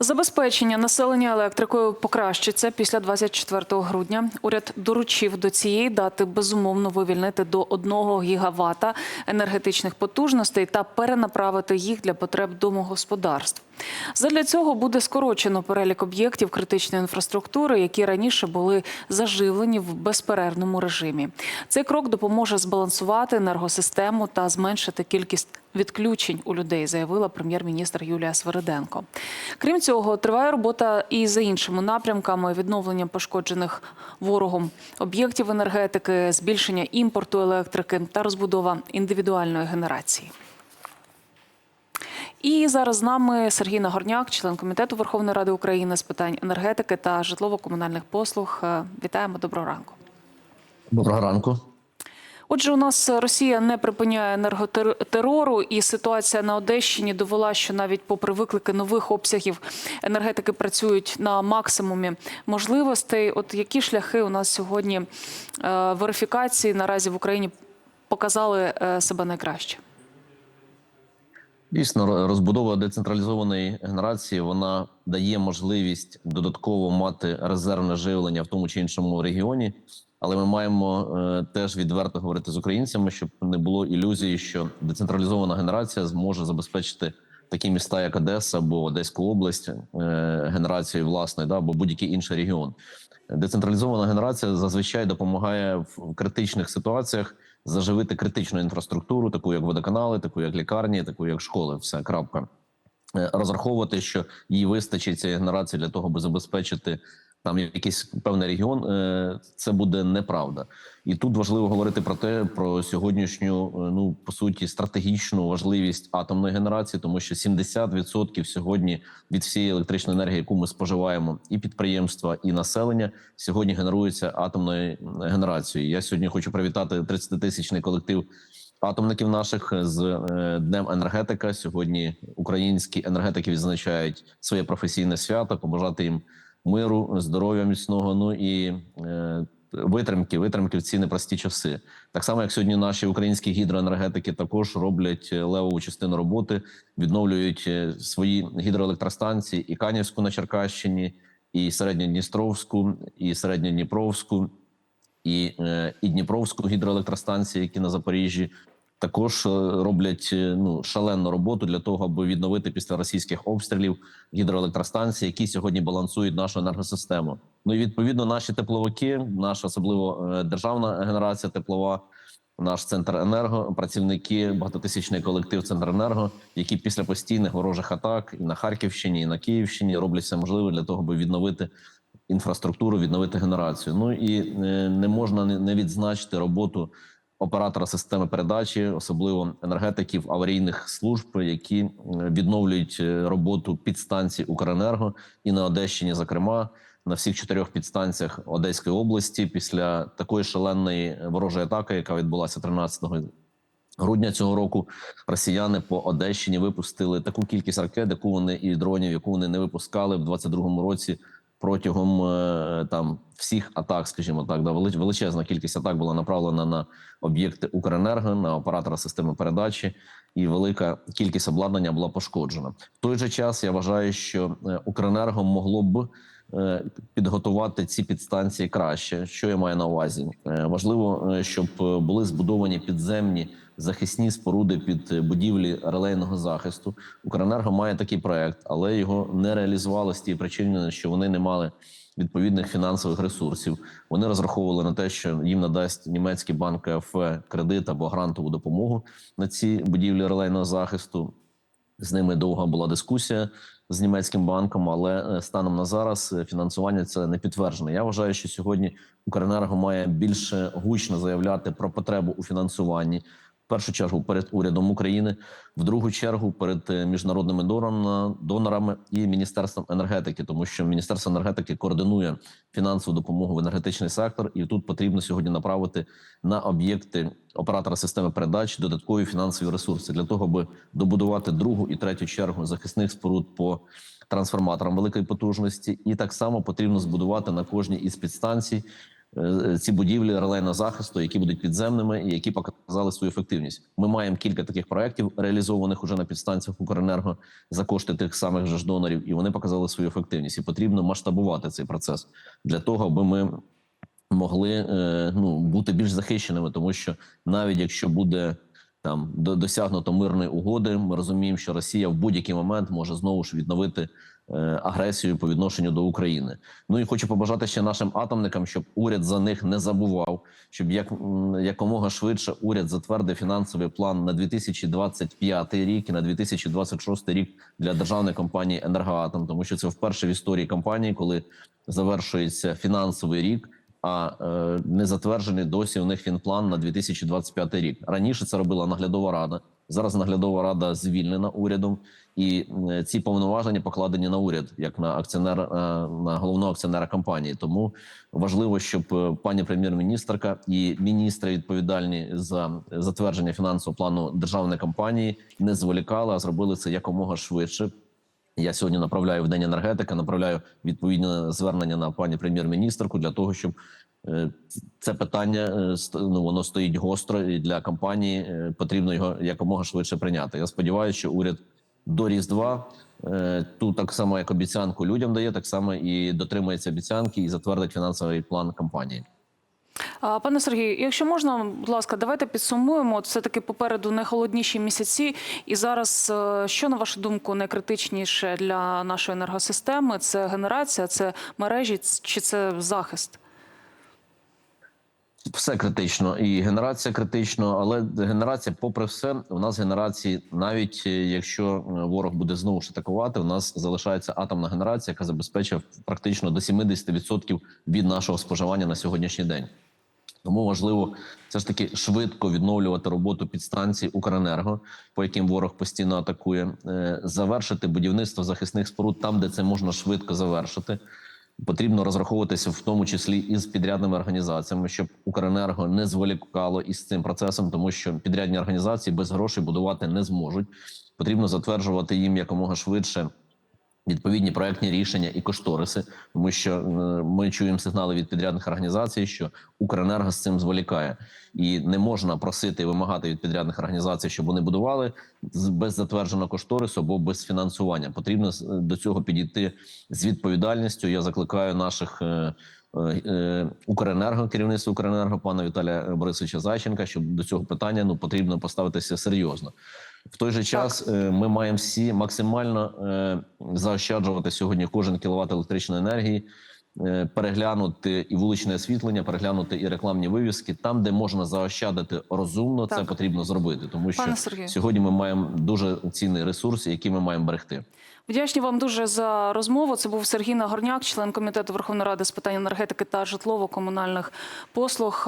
Забезпечення населення електрикою покращиться після 24 грудня. Уряд доручив до цієї дати безумовно вивільнити до 1 гігавата енергетичних потужностей та перенаправити їх для потреб домогосподарств. Задля цього буде скорочено перелік об'єктів критичної інфраструктури, які раніше були заживлені в безперервному режимі. Цей крок допоможе збалансувати енергосистему та зменшити кількість відключень у людей, заявила прем'єр-міністр Юлія Свириденко. Крім цього, триває робота і за іншими напрямками відновлення пошкоджених ворогом об'єктів енергетики, збільшення імпорту електрики та розбудова індивідуальної генерації. І зараз з нами Сергій Нагорняк, член комітету Верховної Ради України з питань енергетики та житлово-комунальних послуг. Е, Вітаємо, доброго ранку. Доброго ранку. Отже, у нас Росія не припиняє енерготерору, і ситуація на Одещині довела, що навіть попри виклики нових обсягів енергетики працюють на максимумі можливостей. От які шляхи у нас сьогодні е, верифікації наразі в Україні показали е, себе найкраще? Дійсно, розбудова децентралізованої генерації вона дає можливість додатково мати резервне живлення в тому чи іншому регіоні. Але ми маємо е, теж відверто говорити з українцями, щоб не було ілюзії, що децентралізована генерація зможе забезпечити такі міста, як Одеса або Одеську область, е, генерацією власної, да, або будь-який інший регіон. Децентралізована генерація зазвичай допомагає в критичних ситуаціях заживити критичну інфраструктуру, таку як водоканали, таку як лікарні, таку як школи. Все крапка. Е, Розраховувати, що їй вистачить цієї генерації для того, аби забезпечити там якийсь певний регіон, е, це буде неправда. І тут важливо говорити про те, про сьогоднішню, е, ну по суті, стратегічну важливість атомної генерації, тому що 70% сьогодні від всієї електричної енергії, яку ми споживаємо, і підприємства, і населення сьогодні генерується атомною генерацією. Я сьогодні хочу привітати 30-тисячний колектив. Атомників наших з е, днем енергетика сьогодні українські енергетики відзначають своє професійне свято. Побажати їм миру, здоров'я міцного. Ну і е, витримки, витримки в ці непрості часи. Так само, як сьогодні наші українські гідроенергетики також роблять левову частину роботи, відновлюють е, свої гідроелектростанції і Канівську на Черкащині, і Середньодністровську, і Середньодніпровську, і, е, і Дніпровську гідроелектростанції, які на Запоріжжі. Також е, роблять е, ну шалену роботу для того, аби відновити після російських обстрілів гідроелектростанції, які сьогодні балансують нашу енергосистему. Ну і відповідно наші тепловики, наша особливо е, державна генерація теплова, наш центр енерго, працівники, багатотисячний колектив Центренерго, які після постійних ворожих атак і на Харківщині, і на Київщині роблять все можливе для того, аби відновити інфраструктуру, відновити генерацію. Ну і не можна не відзначити роботу оператора системи передачі, особливо енергетиків аварійних служб, які відновлюють е, роботу підстанцій Укренерго і на Одещині, зокрема на всіх чотирьох підстанціях Одеської області, після такої шаленої ворожої атаки, яка відбулася 13 грудня цього року. Росіяни по Одещині випустили таку кількість ракет, яку вони і дронів, яку вони не випускали в 22-му році протягом е, там всіх атак, скажімо так, да величезна кількість атак була направлена на об'єкти Укренерго, на оператора системи передачі, і велика кількість обладнання була пошкоджена. В той же час я вважаю, що е, Укренерго могло б е, підготувати ці підстанції краще. Що я маю на увазі? Важливо, щоб були збудовані підземні захисні споруди під будівлі релейного захисту. Укренерго має такий проект, але його не реалізували з тієї причини, що вони не мали відповідних фінансових ресурсів. Вони розраховували на те, що їм надасть німецький банк КФ кредит або грантову допомогу на ці будівлі релейного захисту. З ними довга була дискусія з німецьким банком, але станом на зараз фінансування це не підтверджено. Я вважаю, що сьогодні Укренерго має більше гучно заявляти про потребу у фінансуванні першу чергу перед урядом України, в другу чергу перед е, міжнародними донорами і міністерством енергетики, тому що міністерство енергетики координує фінансову допомогу в енергетичний сектор, і тут потрібно сьогодні направити на об'єкти оператора системи передач додаткові фінансові ресурси для того, аби добудувати другу і третю чергу захисних споруд по трансформаторам великої потужності, і так само потрібно збудувати на кожній із підстанцій ці будівлі релейного захисту, які будуть підземними і які показали свою ефективність. Ми маємо кілька таких проєктів, реалізованих уже на підстанціях Укренерго за кошти тих самих же ж донорів, і вони показали свою ефективність. І потрібно масштабувати цей процес для того, аби ми могли е, ну бути більш захищеними, тому що навіть якщо буде там до- досягнуто мирної угоди, ми розуміємо, що Росія в будь-який момент може знову ж відновити е, агресію по відношенню до України. Ну і хочу побажати ще нашим атомникам, щоб уряд за них не забував, щоб як якомога швидше уряд затвердив фінансовий план на 2025 рік і на 2026 рік для державної компанії Енергоатом, тому що це вперше в історії компанії, коли завершується фінансовий рік. А е, не затверджений досі у них фінплан на 2025 рік. Раніше це робила наглядова рада. Зараз наглядова рада звільнена урядом, і е, ці повноваження покладені на уряд як на акціонер е, на головного акціонера компанії. Тому важливо, щоб е, пані прем'єр-міністрка і міністри відповідальні за затвердження фінансового плану державної компанії не зволікали, а зробили це якомога швидше. Я сьогодні направляю в день енергетики, направляю відповідне звернення на пані прем'єр-міністрку для того, щоб е, це питання е, ну, воно стоїть гостро і для компанії. е, Потрібно його якомога швидше прийняти. Я сподіваюся, що уряд до різдва ту так само, як обіцянку людям дає, так само і дотримується обіцянки і затвердить фінансовий план компанії. Пане Сергію, якщо можна, будь ласка, давайте підсумуємо. От все-таки попереду найхолодніші місяці. І зараз, е, що на вашу думку найкритичніше для нашої енергосистеми? Це генерація, це мережі чи це захист? Все критично, і генерація критично, але генерація, попри все, у нас генерації, навіть е, якщо е, ворог буде знову ж атакувати, у нас залишається атомна генерація, яка забезпечує практично до 70% від нашого споживання на сьогоднішній день. Тому важливо все ж таки швидко відновлювати роботу підстанцій Укренерго, по яким ворог постійно атакує, е, завершити будівництво захисних споруд там, де це можна швидко завершити. Потрібно розраховуватися в тому числі із підрядними організаціями, щоб Укренерго не зволікало із цим процесом, тому що підрядні організації без грошей будувати не зможуть. Потрібно затверджувати їм якомога швидше відповідні проектні рішення і кошториси, тому що е, ми чуємо сигнали від підрядних організацій, що Укренерго з цим зволікає, і не можна просити і вимагати від підрядних організацій, щоб вони будували без затвердженого кошторису або без фінансування. Потрібно з- до цього підійти з відповідальністю. Я закликаю наших. е, е, е, Укренерго, керівництво Укренерго, пана Віталія Борисовича Зайченка, щоб до цього питання ну потрібно поставитися серйозно. В той же час е, ми маємо всі максимально е, заощаджувати сьогодні кожен кіловат електричної енергії, е, переглянути і вуличне освітлення, переглянути і рекламні вивіски там, де можна заощадити розумно, це потрібно зробити, тому що сьогодні ми маємо дуже цінний ресурс, який ми маємо берегти. Вдячні вам дуже за розмову. Це був Сергій Нагорняк, член комітету Верховної Ради з питань енергетики та житлово-комунальних послуг.